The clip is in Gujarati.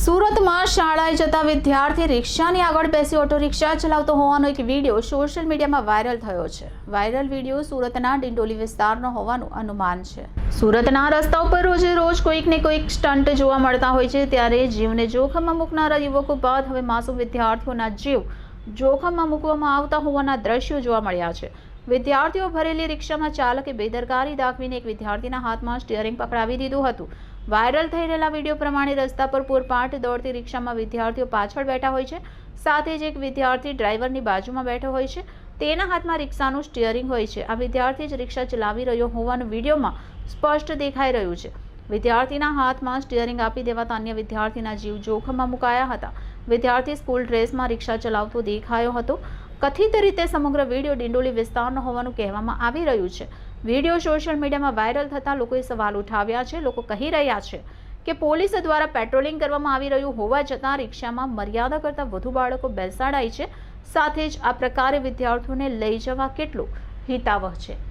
સુરતમાં શાળાએ જતા વિદ્યાર્થી રિક્ષાની આગળ બેસી ઓટો રિક્ષા ચલાવતો હોવાનો એક વીડિયો સોશિયલ મીડિયામાં વાયરલ થયો છે. વાયરલ વીડિયો સુરતના ડિંડોલી વિસ્તારનો હોવાનું અનુમાન છે. સુરતના રસ્તા ઉપર રોજે રોજ કોઈક ને કોઈક સ્ટન્ટ જોવા મળતા હોય છે, ત્યારે જીવને જોખમમાં મૂકનારા યુવકો બાદ હવે માસૂમ વિદ્યાર્થીઓના જીવ જોખમમાં મૂકવામાં આવતા હોવાના દ્રશ્યો જોવા મળ્યા છે. વિદ્યાર્થીઓ ભરેલી રિક્ષામાં ચાલકે બેદરકારી દાખવીને એક વિદ્યાર્થીના હાથમાં સ્ટીયરિંગ પકડાવી દીધું હતું. વાયરલ થઈ રહેલા વીડિયો પ્રમાણે રસ્તા પર પૂરપાટ દોડતી રિક્ષામાં વિદ્યાર્થીઓ પાછળ બેઠા હોય છે. સાથે જ એક વિદ્યાર્થી ડ્રાઈવરની બાજુમાં બેઠો હોય છે. તેના હાથમાં રિક્ષાનું સ્ટીયરિંગ હોય છે. આ વિદ્યાર્થી જ રિક્ષા ચલાવી રહ્યો હોવાનું વિડીયોમાં સ્પષ્ટ દેખાઈ રહ્યું છે. વિદ્યાર્થીના હાથમાં સ્ટીયરિંગ આપી દેવાતા અન્ય વિદ્યાર્થીના જીવ જોખમમાં મુકાયા હતા. વિદ્યાર્થી સ્કૂલ ડ્રેસમાં રિક્ષા ચલાવતો દેખાયો હતો. કથિત રીતે સમગ્ર વીડિયો ડિંડોલી વિસ્તારનો હોવાનું કહેવામાં આવી રહ્યું છે. વીડિયો સોશિયલ મીડિયામાં વાયરલ થતાં લોકોએ સવાલ ઉઠાવ્યા છે. લોકો કહી રહ્યા છે કે પોલીસ દ્વારા પેટ્રોલિંગ કરવામાં આવી રહ્યું હોવા છતાં રિક્ષામાં મર્યાદા કરતાં વધુ બાળકો બેસાડાય છે. સાથે જ આ પ્રકારે વિદ્યાર્થીઓને લઈ જવા કેટલું હિતાવહ છે.